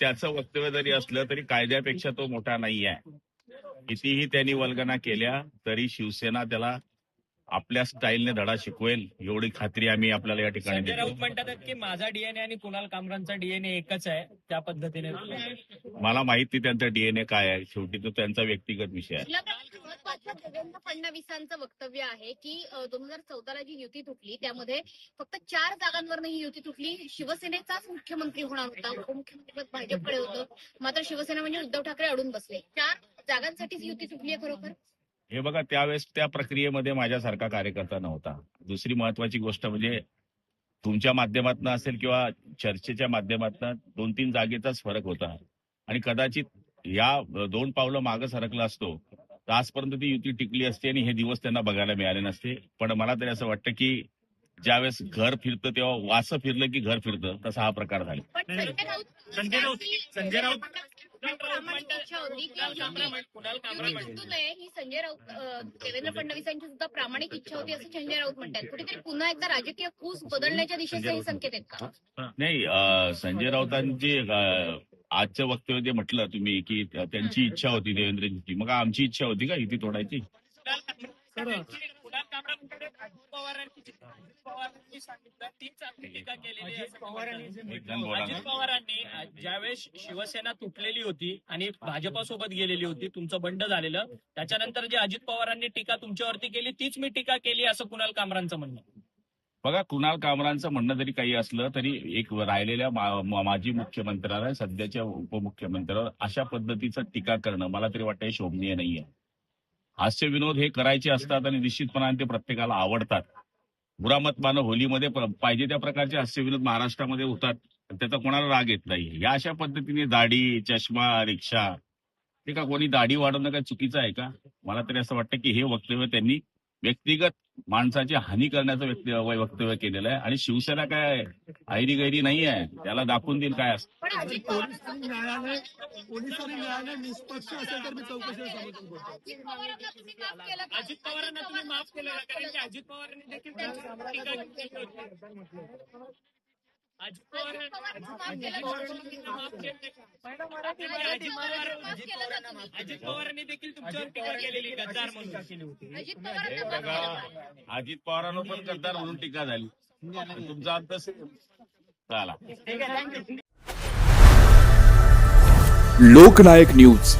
त्याचं वक्तव्य जरी असलं तरी कायद्यापेक्षा तो मोठा नाही आहे कितीही त्यांनी वल्गना केल्या तरी शिवसेना त्याला आपल्या स्टाईलने धडा शिकवेल एवढी खात्री आम्ही आपल्याला या ठिकाणी राऊत म्हणतात की माझा डीएनए आणि कुणाल कामरांचा डीएनए एकच आहे त्या पद्धतीने. मला माहिती त्यांचा डीएनए काय आहे शेवटी तो त्यांचा व्यक्तिगत विषय आहे. देवेंद्र फडणवीसांचं वक्तव्य आहे की दोन हजार चौदाला जी युती तुटली त्यामध्ये फक्त चार जागांवर ही युती तुटली. शिवसेनेचाच मुख्यमंत्री होणार होता उपमुख्यमंत्रीपद भाजपकडे होतं. मात्र शिवसेना म्हणजे उद्धव ठाकरे अडून बसले. चार जागांसाठीच युती तुटली आहे खरोखर. हे बघा त्यावेळेस त्या प्रक्रियेमध्ये माझ्यासारखा कार्यकर्ता नव्हता. दुसरी महत्वाची गोष्ट म्हणजे तुमच्या माध्यमातून असेल किंवा चर्चेच्या माध्यमातून दोन तीन जागेचाच फरक होता. आणि कदाचित या दोन पावलं मागं सरकला असतो तर आजपर्यंत ती युती टिकली असती आणि हे दिवस त्यांना बघायला मिळाले नसते. पण मला तरी असं वाटतं की ज्यावेळेस घर फिरतं तेव्हा वासं फिरलं की घर फिरतं तसा हा प्रकार झाला. संजय राऊत- संजय राऊत- प्रामाणिक इच्छा होती की ही संजय राऊत देवेंद्र फडणवीसांची सुद्धा प्रामाणिक इच्छा होती असं संजय राऊत म्हणतात. कुठेतरी पुन्हा एकदा राजकीय कूस बदलण्याच्या दिशेचे हे संकेत आहेत का? नाही संजय राऊतांची आजचं वक्तव्य जे म्हटलं तुम्ही की त्यांची इच्छा होती देवेंद्रजींची. मग आमची इच्छा होती का युती तोडायची कुणाल कामरा म्हणतात, अजित पवारांनी अजित सांगितलं तीच चांगली टीका केलेली आहे पवारांनी एकदम बोला अजित पवारांनी ज्यावेळेस शिवसेना तुटलेली होती आणि भाजपासोबत गेलेली होती तुमचं बंड झालेलं त्याच्यानंतर जे अजित पवारांनी टीका तुमच्यावरती केली तीच मी टीका केली असं कुणाल कामरांचं म्हणणं. बघा कुणाल कामरांचं म्हणणं जरी काही असलं तरी एक राहिलेल्या मा- मा- माजी मुख्यमंत्र्याला सध्याच्या उपमुख्यमंत्र्यावर अशा पद्धतीचं टीका करणं मला तरी वाटतं हे शोभनीय नाहीये. हास्य विनोद हे करायचे असतात आणि निश्चितपणाने ते प्रत्येकाला आवडतात. मुरामतमानं होलीमध्ये पाहिजे त्या प्रकारचे हास्यविनोद महाराष्ट्रामध्ये होतात. त्याचा कोणाला राग येत नाही. या अशा पद्धतीने दाढी चष्मा रिक्षा ते का कोणी दाढी वाढवणं काय चुकीचं आहे का? मला तरी असं वाटतं की हे वक्तव्य त्यांनी व्यक्तिगत माणसाची हानी करण्याचं व्यक्ति- वक्तव्य केलेलं आहे. आणि शिवसेना काय ऐरी गैरी नाही आहे. त्याला दाखवून देईल काय असतं पण अजित पवारांना न्यायालय पोलिसांनी न्यायालय निष्पक्ष असेल तर मी चौकशीला समर्थन करतो अजित पवारांना तुम्ही माफ? कारण की अजित पवारांनी देखील त्यांच्यावर टीका केली होती. अजित पवार अजित पवारांना देखील तुमच्यावर टीका केलेली गद्दार म्हणून. अजित पवारांना केलं. अजित पण गद्दार म्हणून टीका झाली. तुमचा अंत चला. लोकनायक न्यूज.